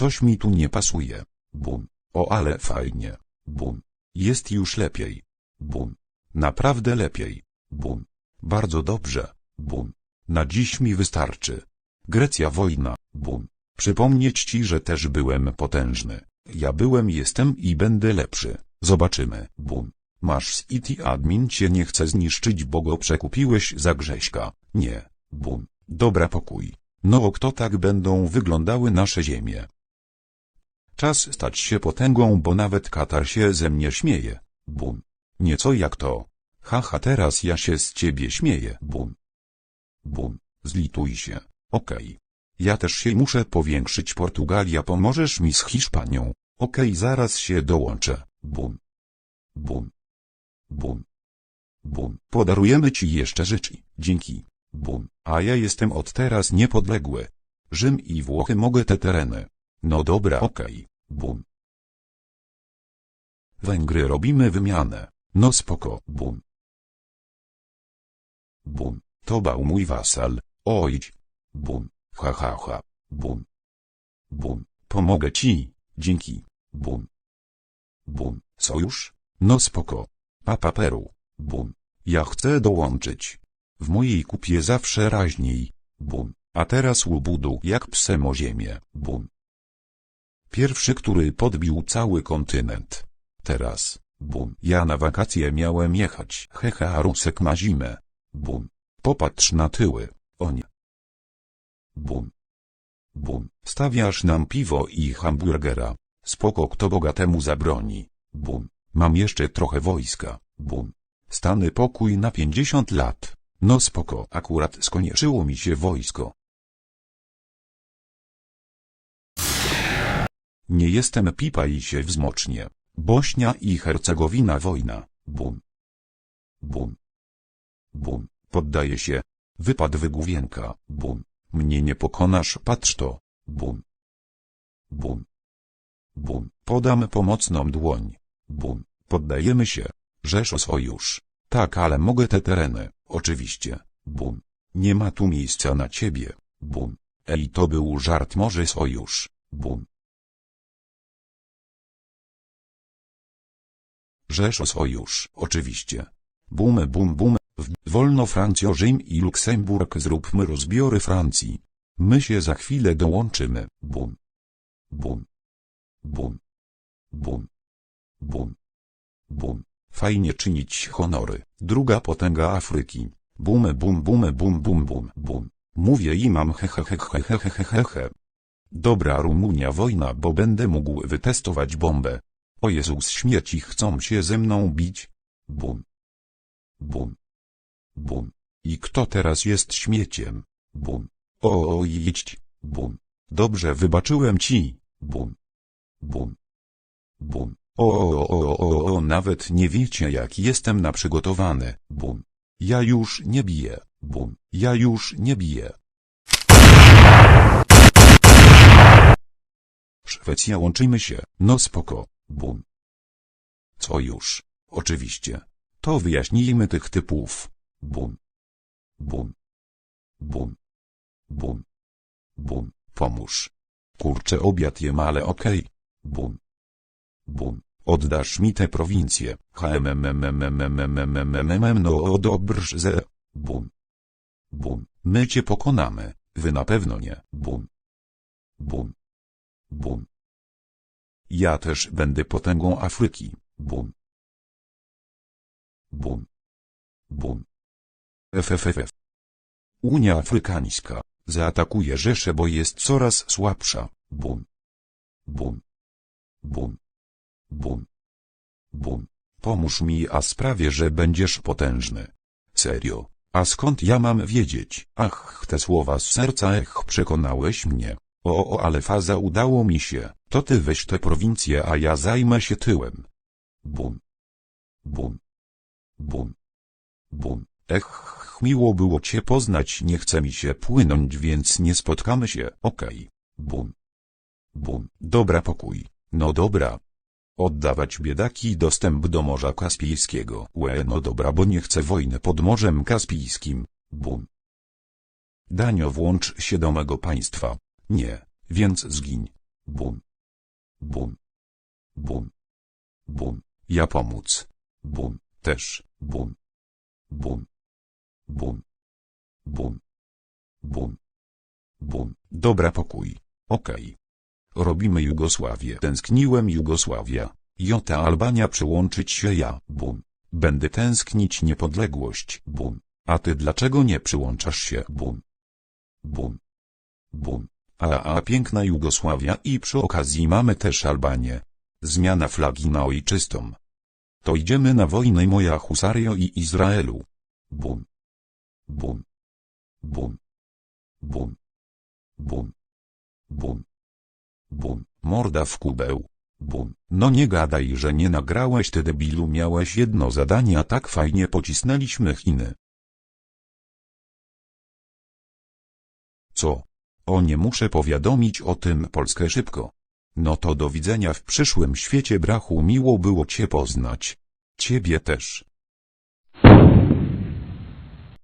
Coś mi tu nie pasuje. Bum. O ale fajnie. Bum. Jest już lepiej. Bum. Naprawdę lepiej. Bum. Bardzo dobrze. Bum. Na dziś mi wystarczy. Grecja wojna. Bum. Przypomnieć ci, że też byłem potężny. Ja byłem, jestem i będę lepszy. Zobaczymy. Bum. Masz z IT admin cię nie chce zniszczyć, bo go przekupiłeś za Grześka. Nie. Bum. Dobra pokój. No kto tak będą wyglądały nasze ziemie? Czas stać się potęgą, bo nawet Katar się ze mnie śmieje. Bum. Nieco jak to. Haha, teraz ja się z ciebie śmieję. Bum. Bum. Zlituj się. Okej. Ja też się muszę powiększyć. Portugalia, pomożesz mi z Hiszpanią. Okej, zaraz się dołączę. Bum. Bum. Bum. Bum. Podarujemy ci jeszcze rzeczy. Dzięki. Bum. A ja jestem od teraz niepodległy. Rzym i Włochy mogę te tereny. No dobra, okej. Bum. Węgry robimy wymianę. No spoko. Bum. Bum. To bał mój wasal. Ojdź. Bum. Ha ha ha. Bum. Bum. Pomogę ci. Dzięki. Bum. Bum. Sojusz? No spoko. Papa Peru. Bum. Ja chcę dołączyć. W mojej kupie zawsze raźniej. Bum. A teraz łubudu jak psem o ziemię. Bum. Pierwszy, który podbił cały kontynent. Teraz. Bum. Ja na wakacje miałem jechać. Hehe, a Rusek ma zimę. Bum. Popatrz na tyły. O nie. Bum. Bum. Stawiasz nam piwo i hamburgera. Spoko, kto bogatemu zabroni. Bum. Mam jeszcze trochę wojska. Bum. Stany pokój na 50 lat. No spoko, akurat skończyło mi się wojsko. Nie jestem pipa i się wzmocznie. Bośnia i Hercegowina wojna. Bum. Bum. Bum. Poddaje się. Wypad wygówienka. Bum. Mnie nie pokonasz, patrz to. Bum. Bum. Bum. Podam pomocną dłoń. Bum. Poddajemy się. Rzeszo sojusz. Tak, ale mogę te tereny. Oczywiście. Bum. Nie ma tu miejsca na ciebie. Bum. Ej, to był żart, może sojusz. Bum. Rzeszo sojusz. Oczywiście. Bum, bum, bum. Wolno Francjo, Rzym i Luksemburg zróbmy rozbiory Francji. My się za chwilę dołączymy. Bum. Bum. Bum. Bum. Bum. Bum. Fajnie czynić honory. Druga potęga Afryki. Bum, bum, bum, bum, bum, bum, bum. Mówię i mam he he he he he he he he. Dobra Rumunia wojna, bo będę mógł wytestować bombę. O Jezus śmierci chcą się ze mną bić. Bum. Bum. Bum. I kto teraz jest śmieciem? Bum. O, o jedź. Bum. Dobrze wybaczyłem ci. Bum. Bum. Bum. O, o, o, o, o, nawet nie wiecie jak jestem na przygotowany. Bum. Ja już nie biję. Bum. Ja już nie biję. Szwecja łączymy się. No spoko. Bum. Co już? Oczywiście. To wyjaśnijmy tych typów. Bum. Bum. Bum. Bum. Bum. Pomóż. Kurczę obiad jem, ale okej. Bum. Bum. Oddasz mi te prowincje. HMMMMMMMMMMM no. Bum. My cię pokonamy. Wy na pewno nie. Ja też będę potęgą Afryki. Bum. Bum. Bum. FFFF. Unia Afrykańska zaatakuje Rzeszę, bo jest coraz słabsza. Bum. Bum. Bum. Bum. Bum. Pomóż mi, a sprawię, że będziesz potężny. Serio. A skąd ja mam wiedzieć? Ach, te słowa z serca, ech, przekonałeś mnie. O, o, ale faza udało mi się. To ty weź tę prowincję, a ja zajmę się tyłem. Bum. Bum. Bum. Bum. Ech, miło było cię poznać, nie chce mi się płynąć, więc nie spotkamy się, okej. Bum. Bum. Dobra pokój. No dobra. Oddawać biedaki dostęp do Morza Kaspijskiego. Łe, no dobra, bo nie chcę wojny pod Morzem Kaspijskim. Bum. Danio włącz się do mego państwa. Nie, więc zgiń. Bum. Bum. Bum. Bum. Ja pomóc. Bum. Też. Bum. Bum. Bum. Bum. Bum. Bum. Dobra pokój. Okej. Robimy Jugosławię. Tęskniłem Jugosławia. Jota Albania przyłączyć się ja. Bum. Będę tęsknić niepodległość. Bum. A ty dlaczego nie przyłączasz się? Bum. Bum. Bum. A, a piękna Jugosławia i przy okazji mamy też Albanię. Zmiana flagi na ojczystą. To idziemy na wojnę moja husario i Izraelu. Bum. Bum. Bum. Bum. Bum. Bum. Bum. Morda w kubeł. Bum. No nie gadaj, że nie nagrałeś ty debilu miałeś jedno zadanie a tak fajnie pocisnęliśmy Chiny. Co? O nie muszę powiadomić o tym Polskę szybko. No to do widzenia w przyszłym świecie brachu miło było Cię poznać. Ciebie też.